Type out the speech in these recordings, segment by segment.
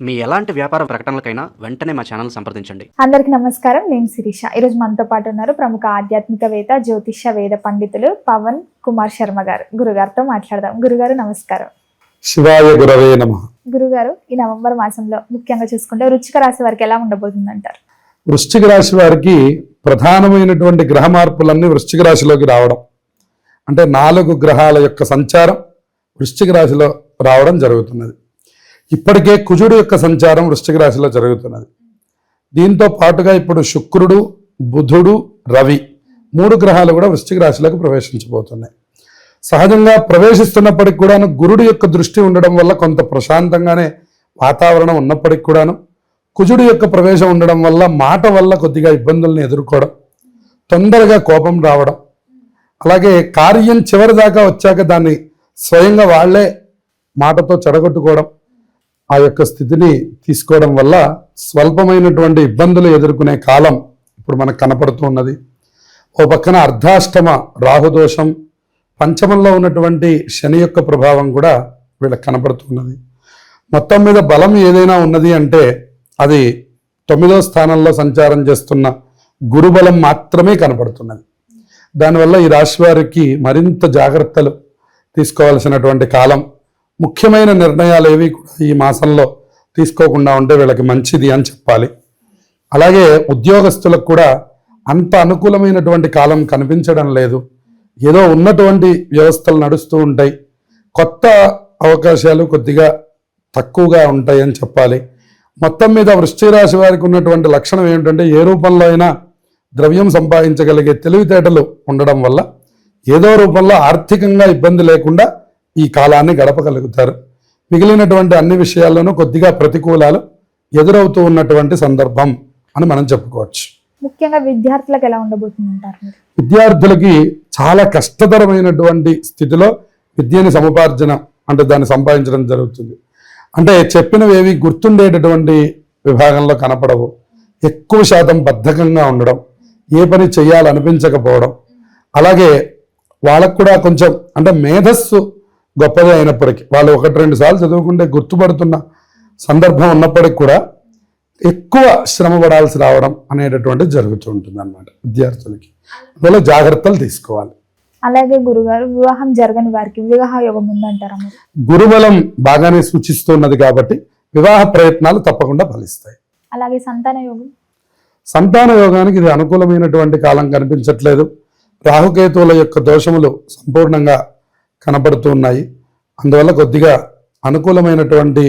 మీ ఎలాంటి వ్యాపార ప్రకటనలకైనా వెంటనే మా ఛానల్ సంప్రదించండి. అందరికీ నమస్కారం. నేను శిరీష. ఈరోజు మనతో పాటు ఉన్నారు ప్రముఖ ఆధ్యాత్మికవేత్త జ్యోతిష వేద పండితులు పవన్ కుమార్ శర్మ గారు. గురుగారితో మాట్లాడదాం. గురుగారు నమస్కారం. శివాయ గురవే నమ. గురుగారు ఈ నవంబర్ మాసంలో ముఖ్యంగా చూసుకుంటే వృచ్చిక రాశి వారికి ఎలా ఉండబోతుంది అంటారు వృశ్చిక రాశి వారికి ప్రధానమైనటువంటి గ్రహ మార్పులన్నీ వృశ్చిక రాశిలోకి రావడం. అంటే నాలుగు గ్రహాల యొక్క సంచారం వృశ్చిక రాశిలో రావడం జరుగుతున్నది. ఇప్పటికే కుజుడు యొక్క సంచారం వృశ్చిక రాశిలో జరుగుతున్నది. దీంతో పాటుగా ఇప్పుడు శుక్రుడు బుధుడు రవి మూడు గ్రహాలు కూడా వృశ్చిక రాశిలోకి ప్రవేశించబోతున్నాయి. సహజంగా ప్రవేశిస్తున్నప్పటికి కూడాను గురుడు యొక్క దృష్టి ఉండడం వల్ల కొంత ప్రశాంతంగానే వాతావరణం ఉన్నప్పటికి కూడాను కుజుడు యొక్క ప్రవేశం ఉండడం వల్ల మాట వల్ల కొద్దిగా ఇబ్బందుల్ని ఎదుర్కోవడం తొందరగా కోపం రావడం అలాగే కార్యం చివరి దాకా వచ్చాక దాన్ని స్వయంగా వాళ్ళే మాటతో చెడగొట్టుకోవడం ఆ యొక్క స్థితిని తీసుకోవడం వల్ల స్వల్పమైనటువంటి ఇబ్బందులు ఎదుర్కొనే కాలం ఇప్పుడు మనకు కనపడుతూ ఉన్నది. ఓ పక్కన అర్ధాష్టమ రాహుదోషం పంచమంలో ఉన్నటువంటి శని యొక్క ప్రభావం కూడా వీళ్ళకి కనపడుతున్నది మొత్తం మీద బలం ఏదైనా ఉన్నది అంటే అది తొమ్మిదో స్థానంలో సంచారం చేస్తున్న గురుబలం మాత్రమే కనపడుతున్నది. దానివల్ల ఈ రాశి వారికి మరింత జాగ్రత్తలు తీసుకోవాల్సినటువంటి కాలం. ముఖ్యమైన నిర్ణయాలు ఏవి కూడా ఈ మాసంలో తీసుకోకుండా ఉంటే వీళ్ళకి మంచిది అని చెప్పాలి. అలాగే ఉద్యోగస్తులకు కూడా అంత అనుకూలమైనటువంటి కాలం కనిపించడం లేదు. ఏదో ఉన్నటువంటి వ్యవస్థలు నడుస్తూ ఉంటాయి. కొత్త అవకాశాలు కొద్దిగా తక్కువగా ఉంటాయి అని చెప్పాలి. మొత్తం మీద వృష్టి రాశి వారికి ఉన్నటువంటి లక్షణం ఏమిటంటే ఏ రూపంలో అయినా ద్రవ్యం సంపాదించగలిగే తెలివితేటలు ఉండడం వల్ల ఏదో రూపంలో ఆర్థికంగా ఇబ్బంది లేకుండా ఈ కాలాన్ని గడపగలుగుతారు. మిగిలినటువంటి అన్ని విషయాల్లోనూ కొద్దిగా ప్రతికూలాలు ఎదురవుతూ ఉన్నటువంటి సందర్భం అని మనం చెప్పుకోవచ్చు. ముఖ్యంగా విద్యార్థులకు ఎలా మీరు? విద్యార్థులకి చాలా కష్టతరమైనటువంటి స్థితిలో విద్యని సముపార్జన అంటే దాన్ని సంపాదించడం జరుగుతుంది. అంటే చెప్పినవి ఏవి గుర్తుండేటటువంటి విభాగంలో కనపడవు. ఎక్కువ శాతం బద్ధకంగా ఉండడం ఏ పని చేయాలనిపించకపోవడం అలాగే వాళ్ళకు కూడా కొంచెం అంటే మేధస్సు గొప్పదే అయినప్పటికీ. వాళ్ళు ఒకటి రెండు సార్లు చదువుకుంటే గుర్తుపడుతున్న సందర్భం ఉన్నప్పటికీ కూడా ఎక్కువ శ్రమ పడాల్సి రావడం అనేటటువంటిది జరుగుతూ ఉంటుంది అనమాట విద్యార్థులకి. అందువల్ల జాగ్రత్తలు తీసుకోవాలి. అలాగే గురుగారు వివాహం జరగని వారికి వివాహ యోగం ఉందంటారా గురుబలం బాగానే సూచిస్తున్నది కాబట్టి వివాహ ప్రయత్నాలు తప్పకుండా ఫలిస్తాయి. అలాగే సంతాన యోగం? సంతాన యోగానికి ఇది అనుకూలమైనటువంటి కాలం కనిపించట్లేదు. రాహుకేతువుల యొక్క దోషములు సంపూర్ణంగా కనబడుతూ ఉన్నాయి అందువల్ల కొద్దిగా అనుకూలమైనటువంటి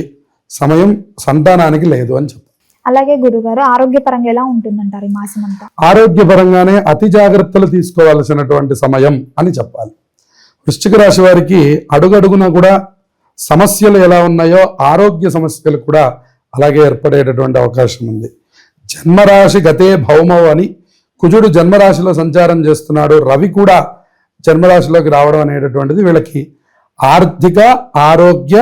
సమయం సంతానానికి లేదు అని చెప్పాలి అలాగే గురుగారు ఆరోగ్యపరంగా ఎలా ఉంటుందంటారు ఈ మాసం అంతా? ఆరోగ్యపరంగానే అతి జాగ్రత్తలు తీసుకోవాల్సినటువంటి సమయం అని చెప్పాలి. వృశ్చిక రాశి వారికి అడుగడుగున కూడా సమస్యలు ఎలా ఉన్నాయో ఆరోగ్య సమస్యలు కూడా అలాగే ఏర్పడేటటువంటి అవకాశం ఉంది. జన్మరాశి గతే భౌమవు అని కుజుడు జన్మరాశిలో సంచారం చేస్తున్నాడు. రవి కూడా జన్మరాశిలోకి రావడం అనేటటువంటిది వీళ్ళకి ఆర్థిక ఆరోగ్య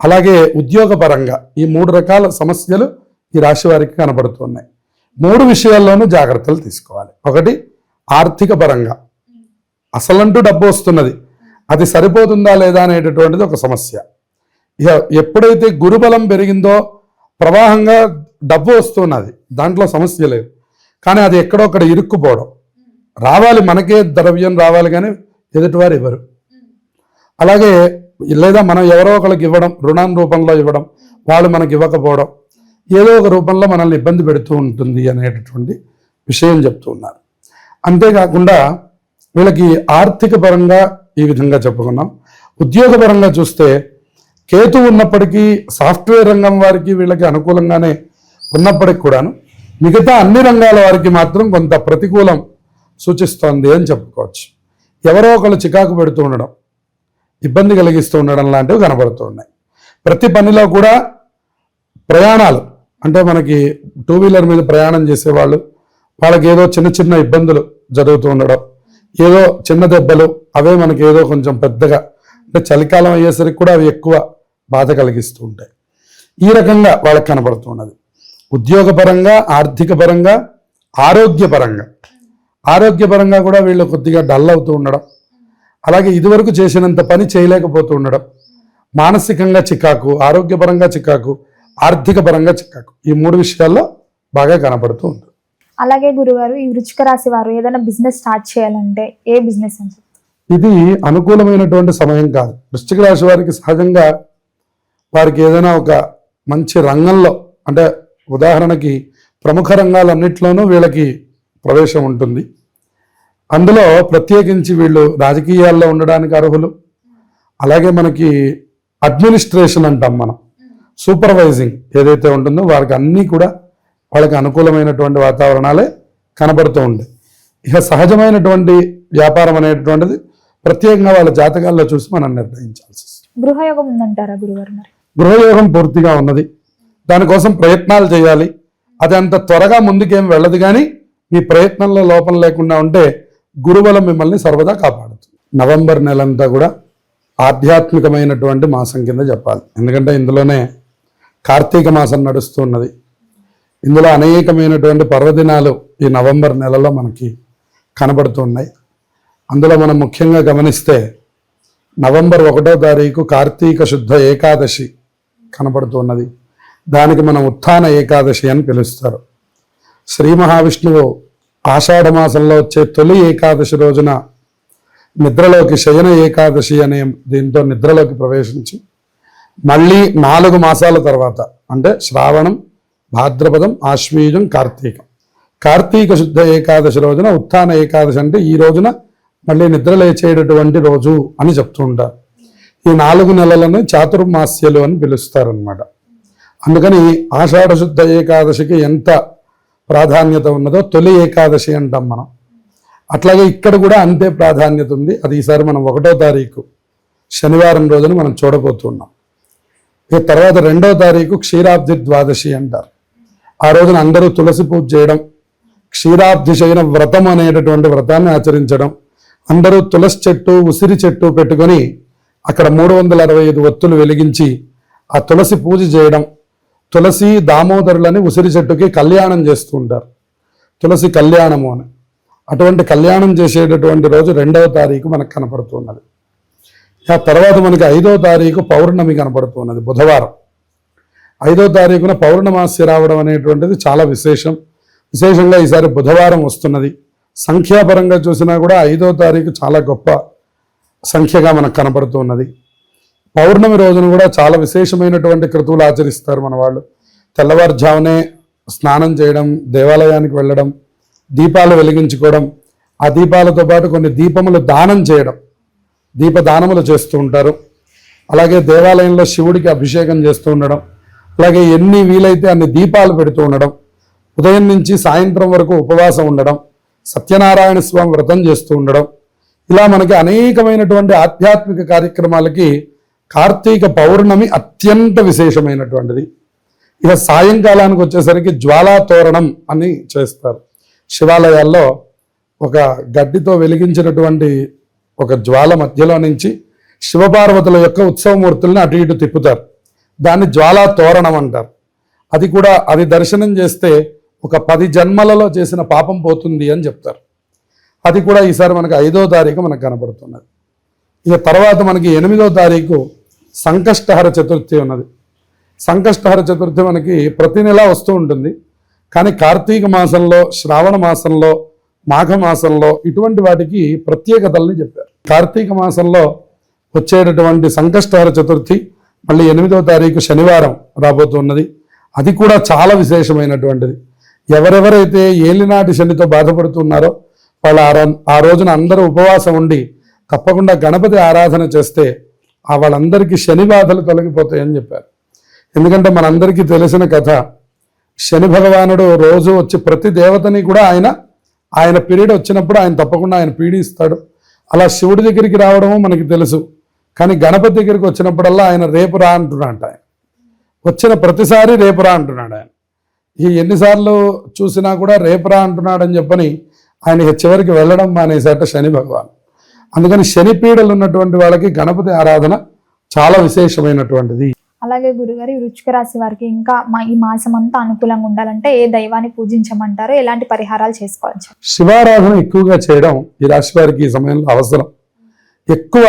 అలాగే ఉద్యోగపరంగా ఈ మూడు రకాల సమస్యలు ఈ రాశి వారికి కనబడుతున్నాయి. మూడు విషయాల్లోనూ జాగ్రత్తలు తీసుకోవాలి. ఒకటి ఆర్థిక పరంగా. అసలంటూ డబ్బు వస్తున్నది. అది సరిపోతుందా లేదా అనేటటువంటిది ఒక సమస్య. ఎప్పుడైతే గురుబలం పెరిగిందో ప్రవాహంగా డబ్బు వస్తున్నది దాంట్లో సమస్య లేదు. కానీ అది ఎక్కడొక్కడ ఇరుక్కుపోవడం. రావాలి మనకే ద్రవ్యం రావాలి కానీ ఎదుటివారు ఇవ్వరు అలాగే లేదా మనం ఎవరో ఒకరికి ఇవ్వడం రుణం రూపంలో ఇవ్వడం వాళ్ళు మనకి ఇవ్వకపోవడం ఏదో ఒక రూపంలో మనల్ని ఇబ్బంది పెడుతూ ఉంటుంది అనేటటువంటి విషయం చెప్తూ ఉన్నారు. అంతేకాకుండా వీళ్ళకి ఆర్థిక పరంగా ఈ విధంగా చెప్పుకున్నాం. ఉద్యోగపరంగా చూస్తే కేతు ఉన్నప్పటికీ సాఫ్ట్వేర్ రంగం వారికి వీళ్ళకి అనుకూలంగానే ఉన్నప్పటికి కూడాను మిగతా అన్ని రంగాల వారికి మాత్రం కొంత ప్రతికూలం సూచిస్తోంది అని చెప్పుకోవచ్చు. ఎవరో ఒకళ్ళు చికాకు పెడుతూ ఉండడం ఇబ్బంది కలిగిస్తూ ఉండడం లాంటివి కనబడుతూ ఉన్నాయి. ప్రతి పనిలో కూడా ప్రయాణాలు అంటే మనకి టూ వీలర్ మీద ప్రయాణం చేసేవాళ్ళు వాళ్ళకి ఏదో చిన్న చిన్న ఇబ్బందులు జరుగుతూ ఉండడం ఏదో చిన్న దెబ్బలు అవే మనకి ఏదో కొంచెం పెద్దగా అంటే చలికాలం అయ్యేసరికి కూడా అవి ఎక్కువ బాధ కలిగిస్తూ ఉంటాయి. ఈ రకంగా వాళ్ళకి కనబడుతున్నది ఉద్యోగపరంగా ఆర్థిక పరంగా ఆరోగ్యపరంగా. ఆరోగ్యపరంగా కూడా వీళ్ళు కొద్దిగా డల్ అవుతూ ఉండడం అలాగే ఇదివరకు చేసినంత పని చేయలేకపోతూ ఉండడం మానసికంగా చికాకు ఆరోగ్యపరంగా చికాకు ఆర్థిక పరంగా చిక్కాకు ఈ మూడు విషయాల్లో బాగా కనపడుతూ ఉంటుంది అలాగే గురుగారు ఈ వృచ్చిక రాశి వారు ఏదైనా బిజినెస్ స్టార్ట్ చేయాలంటే ఏ బిజినెస్ అని ఇది అనుకూలమైనటువంటి సమయం కాదు. వృశ్చిక రాశి వారికి సహజంగా వారికి ఏదైనా ఒక మంచి రంగంలో అంటే ఉదాహరణకి ప్రముఖ రంగాలన్నింటిలోనూ వీళ్ళకి ప్రవేశం ఉంటుంది. అందులో ప్రత్యేకించి వీళ్ళు రాజకీయాల్లో ఉండడానికి అర్హులు. అలాగే మనకి అడ్మినిస్ట్రేషన్ అంటాం మనం. సూపర్వైజింగ్ ఏదైతే ఉంటుందో వారికి అన్నీ కూడా వాళ్ళకి అనుకూలమైనటువంటి వాతావరణాలే కనబడుతూ ఉంటాయి ఇక సహజమైనటువంటి వ్యాపారం అనేటువంటిది ప్రత్యేకంగా వాళ్ళ జాతకాల్లో చూసి మనం నిర్ణయించాల్సి గృహయోగం ఉందంటారా గురుగారు గృహయోగం పూర్తిగా ఉన్నది. దానికోసం ప్రయత్నాలు చేయాలి. అది అంత త్వరగా ముందుకేం వెళ్ళదు కానీ మీ ప్రయత్నంలో లోపం లేకుండా ఉంటే గురుబలం మిమ్మల్ని సర్వదా కాపాడుతుంది. నవంబర్ నెలంతా కూడా ఆధ్యాత్మికమైనటువంటి మాసం కింద చెప్పాలి ఎందుకంటే ఇందులోనే కార్తీక మాసం నడుస్తున్నది ఇందులో అనేకమైనటువంటి పర్వదినాలు ఈ నవంబర్ నెలలో మనకి కనబడుతున్నాయి అందులో మనం ముఖ్యంగా గమనిస్తే నవంబర్ ఒకటో తారీఖు కార్తీక శుద్ధ ఏకాదశి కనబడుతున్నది దానికి మనం ఉత్థాన ఏకాదశి అని పిలుస్తారు. శ్రీ మహావిష్ణువు ఆషాఢ మాసంలో వచ్చే తొలి ఏకాదశి రోజున నిద్రలోకి శయన ఏకాదశి అనే దీంతో నిద్రలోకి ప్రవేశించి మళ్ళీ నాలుగు మాసాల తర్వాత అంటే శ్రావణం భాద్రపదం ఆశ్వీజం కార్తీకం. కార్తీక శుద్ధ ఏకాదశి రోజున ఉత్థాన ఏకాదశి అంటే ఈ రోజున మళ్ళీ నిద్ర లేచేటటువంటి రోజు అని చెప్తూ ఉంటారు. ఈ నాలుగు నెలలను చాతుర్మాస్యలు అని పిలుస్తారనమాట అందుకని ఆషాఢ శుద్ధ ఏకాదశికి ఎంత ప్రాధాన్యత ఉన్నదో తొలి ఏకాదశి అంటాం మనం. అట్లాగే ఇక్కడ కూడా అంతే ప్రాధాన్యత ఉంది. అది ఈసారి మనం ఒకటో తారీఖు శనివారం రోజున మనం చూడబోతున్నాం. ఇక తర్వాత రెండో తారీఖు క్షీరాబ్ది ద్వాదశి అంటారు. ఆ రోజున అందరూ తులసి పూజ చేయడం క్షీరాబ్ది శయన వ్రతం అనేటటువంటి వ్రతాన్ని ఆచరించడం అందరూ తులసి చెట్టు ఉసిరి చెట్టు పెట్టుకొని అక్కడ మూడు వందల అరవై ఐదు ఒత్తులు వెలిగించి ఆ తులసి పూజ చేయడం తులసి దామోదరులని ఉసిరి చెట్టుకి కళ్యాణం చేస్తూ ఉంటారు తులసి కళ్యాణము అని. అటువంటి కళ్యాణం చేసేటటువంటి రోజు రెండవ తారీఖు మనకు కనపడుతున్నది. ఆ తర్వాత మనకి ఐదవ తారీఖు పౌర్ణమి కనపడుతున్నది బుధవారం. ఐదో తారీఖున పౌర్ణమాస్య రావడం అనేటువంటిది చాలా విశేషం. విశేషంగా ఈసారి బుధవారం వస్తున్నది. సంఖ్యాపరంగా చూసినా కూడా ఐదో తారీఖు చాలా గొప్ప సంఖ్యగా మనకు కనపడుతున్నది. పౌర్ణమి రోజున కూడా చాలా విశేషమైనటువంటి క్రతువులు ఆచరిస్తారు మన వాళ్ళు. తెల్లవారుజామునే స్నానం చేయడం దేవాలయానికి వెళ్ళడం దీపాలు వెలిగించుకోవడం ఆ దీపాలతో పాటు కొన్ని దీపములు దానం చేయడం దీపదానములు చేస్తూ ఉంటారు. అలాగే దేవాలయంలో శివుడికి అభిషేకం చేస్తూ ఉండడం అలాగే ఎన్ని వీలైతే అన్ని దీపాలు పెడుతూ ఉండడం ఉదయం నుంచి సాయంత్రం వరకు ఉపవాసం ఉండడం సత్యనారాయణ స్వామి వ్రతం చేస్తూ ఉండడం ఇలా మనకి అనేకమైనటువంటి ఆధ్యాత్మిక కార్యక్రమాలకి కార్తీక పౌర్ణమి అత్యంత విశేషమైనటువంటిది. ఇక సాయంకాలానికి వచ్చేసరికి జ్వాలా తోరణం అని చేస్తారు. శివాలయాల్లో ఒక గడ్డితో వెలిగించినటువంటి ఒక జ్వాల మధ్యలో నుంచి శివపార్వతుల యొక్క ఉత్సవమూర్తుల్ని అటు ఇటు తిప్పుతారు. దాన్ని జ్వాలా తోరణం అంటారు. అది కూడా అది దర్శనం చేస్తే ఒక పది జన్మలలో చేసిన పాపం పోతుంది అని చెప్తారు. అది కూడా ఈసారి మనకి ఐదో తారీఖు మనకు కనబడుతున్నది ఇక తర్వాత మనకి ఎనిమిదో తారీఖు సంకష్టహర చతుర్థి ఉన్నది. సంకష్టహర చతుర్థి మనకి ప్రతి నెల వస్తూ ఉంటుంది. కానీ కార్తీక మాసంలో శ్రావణ మాసంలో మాఘ మాసంలో ఇటువంటి వాటికి ప్రత్యేకతల్ని చెప్పారు. కార్తీక మాసంలో వచ్చేటటువంటి సంకష్టహర చతుర్థి మళ్ళీ ఎనిమిదో తారీఖు శనివారం రాబోతున్నది. అది కూడా చాలా విశేషమైనటువంటిది. ఎవరెవరైతే ఏలినాటి శనితో బాధపడుతున్నారో వాళ్ళు ఆ రో- ఆ రోజున అందరూ ఉపవాసం ఉండి తప్పకుండా గణపతి ఆరాధన చేస్తే ఆ వాళ్ళందరికీ శని బాధలు తొలగిపోతాయని చెప్పారు. ఎందుకంటే మనందరికీ తెలిసిన కథ శని భగవానుడు రోజు వచ్చి ప్రతి దేవతని కూడా ఆయన ఆయన పీరియడ్ వచ్చినప్పుడు ఆయన తప్పకుండా ఆయన పీడిస్తాడు. అలా శివుడి దగ్గరికి రావడము మనకి తెలుసు. కానీ గణపతి దగ్గరికి వచ్చినప్పుడల్లా ఆయన రేపు రా అంటున్నాడు ఆయన. వచ్చిన ప్రతిసారి రేపు రా అంటున్నాడు ఆయన. ఈ ఎన్నిసార్లు చూసినా కూడా రేపు రా అంటున్నాడని చెప్పని ఆయన చివరికి వెళ్ళడం మానేసాట శని భగవాన్. అందుకని శని పీడలు ఉన్నటువంటి వాళ్ళకి గణపతి ఆరాధన చాలా విశేషమైనటువంటిది. అలాగే గురుగారు వృచ్చిక రాశి వారికి ఇంకా మా ఈ మాసం అంతా అనుకూలంగా ఉండాలంటే ఏ దైవాన్ని పూజించమంటారు ఎలాంటి పరిహారాలు చేసుకోవచ్చు శివారాధన ఎక్కువగా చేయడం ఈ రాశి వారికి ఈ సమయంలో అవసరం. ఎక్కువ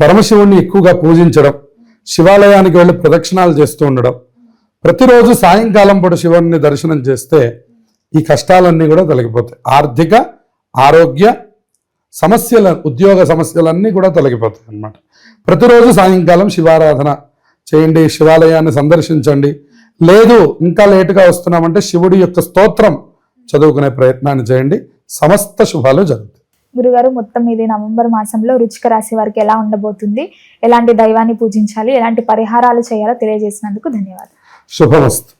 పరమశివుణ్ణి ఎక్కువగా పూజించడం శివాలయానికి వెళ్ళి ప్రదక్షిణాలు చేస్తూ ఉండడం. ప్రతిరోజు సాయంకాలం పూట శివుణ్ణి దర్శనం చేస్తే ఈ కష్టాలన్నీ కూడా తొలగిపోతాయి. ఆర్థిక ఆరోగ్య సమస్యల ఉద్యోగ సమస్యలన్నీ కూడా తొలగిపోతాయి అన్నమాట. ప్రతిరోజు సాయంకాలం శివారాధన చేయండి శివాలయాన్ని సందర్శించండి. లేదు ఇంకా లేటుగా వస్తున్నామంటే శివుడి యొక్క స్తోత్రం చదువుకునే ప్రయత్నాన్ని చేయండి. సమస్త శుభాలు జరుగుతాయి. గురుగారు మొత్తం ఇది నవంబర్ మాసంలో రుచిక రాశి వారికి ఎలా ఉండబోతుంది? ఎలాంటి దైవాన్ని పూజించాలి? ఎలాంటి పరిహారాలు చేయాలో తెలియజేసినందుకు ధన్యవాదాలు. శుభమస్తు.